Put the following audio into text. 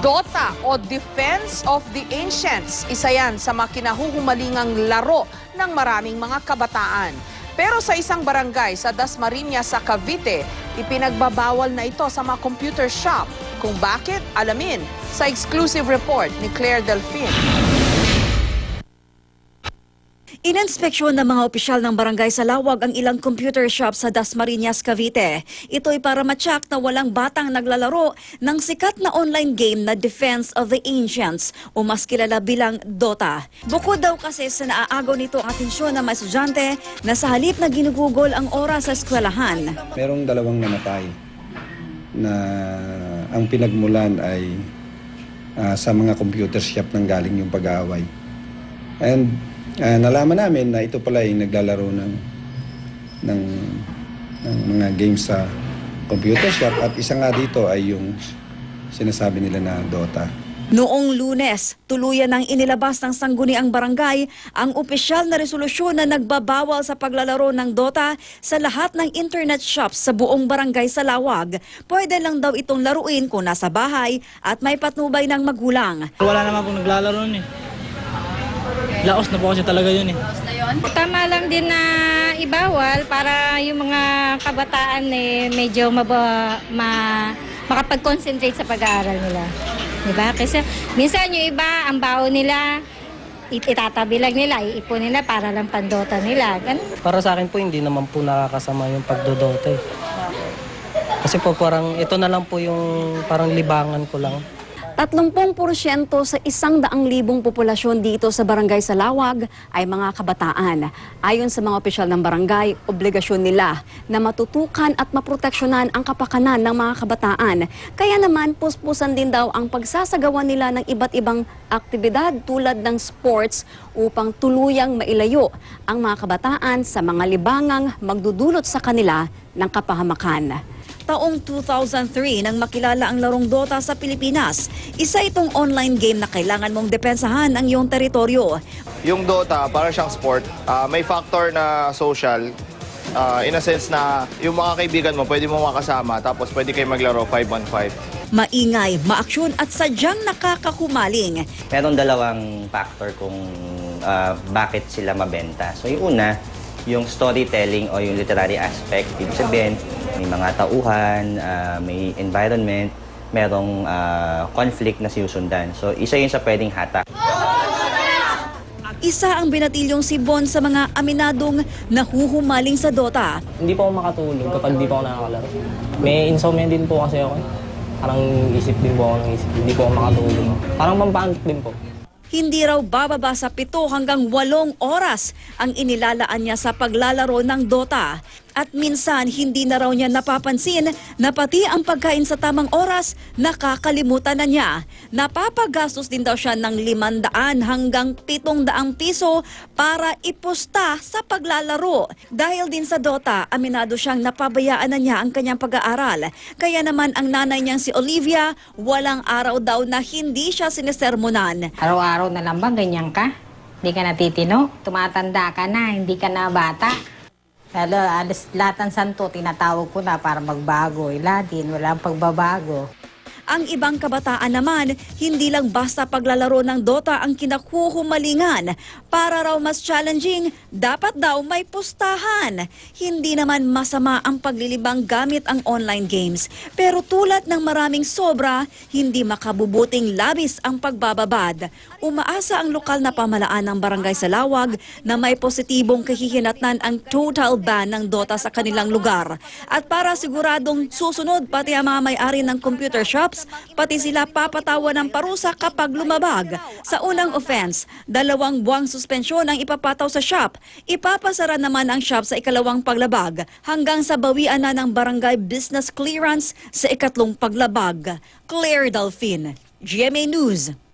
Dota o Defense of the Ancients. Isa yan sa mga kinahuhumalingang laro ng maraming mga kabataan. Pero sa isang barangay sa Dasmariñas sa Cavite, ipinagbabawal na ito sa mga computer shop. Kung bakit, alamin sa exclusive report ni Claire Delfin. Ininspeksyon ng mga opisyal ng barangay sa Lawag ang ilang computer shop sa Dasmariñas, Cavite. Ito'y para matyak na walang batang naglalaro ng sikat na online game na Defense of the Ancients o mas kilala bilang Dota. Bukod daw kasi sa naaagaw nito ang atensyon ng mga estudyante na sa halip na ginugugol ang oras sa eskwelahan. Merong dalawang namatay na ang pinagmulan ay ah, sa mga computer shop nang galing yung pag-aaway. And ah, nalaman namin na ito pala ay naglalaro ng, ng, ng mga games sa computer shop at isa nga dito ay yung sinasabi nila na Dota. Noong lunes, tuluyan ng inilabas ng sangguniang barangay ang opisyal na resolusyon na nagbabawal sa paglalaro ng Dota sa lahat ng internet shops sa buong barangay sa Lawag. Pwede lang daw itong laruin kung nasa bahay at may patnubay ng magulang. Wala naman pong naglalaro nun eh. Laos na po kasi talaga yun eh. Tama lang din na ibawal para yung mga kabataan eh medyo maba, ma, makapag-concentrate sa pag-aaral nila. Diba? Kasi minsan yung iba, ang baon nila, it- itatabi lang nila, iipon nila para lang pandota nila. Ganun. Para sa akin po, hindi naman po nakakasama yung pagdodota eh. Kasi po parang ito na lang po yung parang libangan ko lang. 30% sa isang daang libong populasyon dito sa barangay sa Lawag ay mga kabataan. Ayon sa mga opisyal ng barangay, obligasyon nila na matutukan at maproteksyonan ang kapakanan ng mga kabataan. Kaya naman, puspusan din daw ang pagsasagawa nila ng iba't ibang aktibidad tulad ng sports upang tuluyang mailayo ang mga kabataan sa mga libangang magdudulot sa kanila ng kapahamakan. Taong 2003 nang makilala ang larong Dota sa Pilipinas. Isa itong online game na kailangan mong depensahan ang iyong teritoryo. Yung Dota, para siyang sport, ah, may factor na social. ah, in a sense na yung mga kaibigan mo, pwede mo makasama, tapos pwede kayo maglaro 5-on-5. Maingay, maaksyon at sadyang nakakakumaling. Meron dalawang factor kung ah, bakit sila mabenta. So yung una, yung storytelling o yung literary aspect. Ibig sabihin, may mga tauhan, ah, may environment, merong ah, conflict na sinusundan. So isa yun sa pwedeng hatak. Isa ang binatilyong si Bon sa mga aminadong nahuhumaling sa Dota. Hindi po ako makatulog kapag di po ako nakakalaro. May insomnia din po kasi ako. Parang isip din po ako ng isip. Hindi po ako makatulog. Parang mampantok din po. Hindi raw bababa sa pito hanggang walong oras ang inilalaan niya sa paglalaro ng Dota. At minsan hindi na raw niya napapansin na pati ang pagkain sa tamang oras nakakalimutan na niya. Napapagastos din daw siya ng 500 hanggang 700 piso para ipusta sa paglalaro. Dahil din sa Dota, aminado siyang napabayaan na niya ang kanyang pag-aaral. Kaya naman ang nanay niyang si Olivia, walang araw daw na hindi siya sinisermonan. Araw-araw na lang ba ganyan ka? Hindi ka natitino? Tumatanda ka na, hindi ka na bata. Lalo, alas lahat ng santo, tinatawag ko na para magbago. Din, walang pagbabago. Ang ibang kabataan naman, hindi lang basta paglalaro ng Dota ang kinakuhumalingan. Para raw mas challenging, dapat daw may pustahan. Hindi naman masama ang paglilibang gamit ang online games. Pero tulad ng maraming sobra, hindi makabubuting labis ang pagbababad. Umaasa ang lokal na pamalaan ng barangay sa Lawag na may positibong kahihinatnan ang total ban ng Dota sa kanilang lugar. At para siguradong susunod pati ang mga may-ari ng computer shops, pati sila papatawa ng parusa kapag lumabag. Sa unang offense, dalawang buwang suspensyon ang ipapataw sa shop. Ipapasara naman ang shop sa ikalawang paglabag hanggang sa bawian na ng barangay business clearance sa ikatlong paglabag. Claire Delfin, GMA News.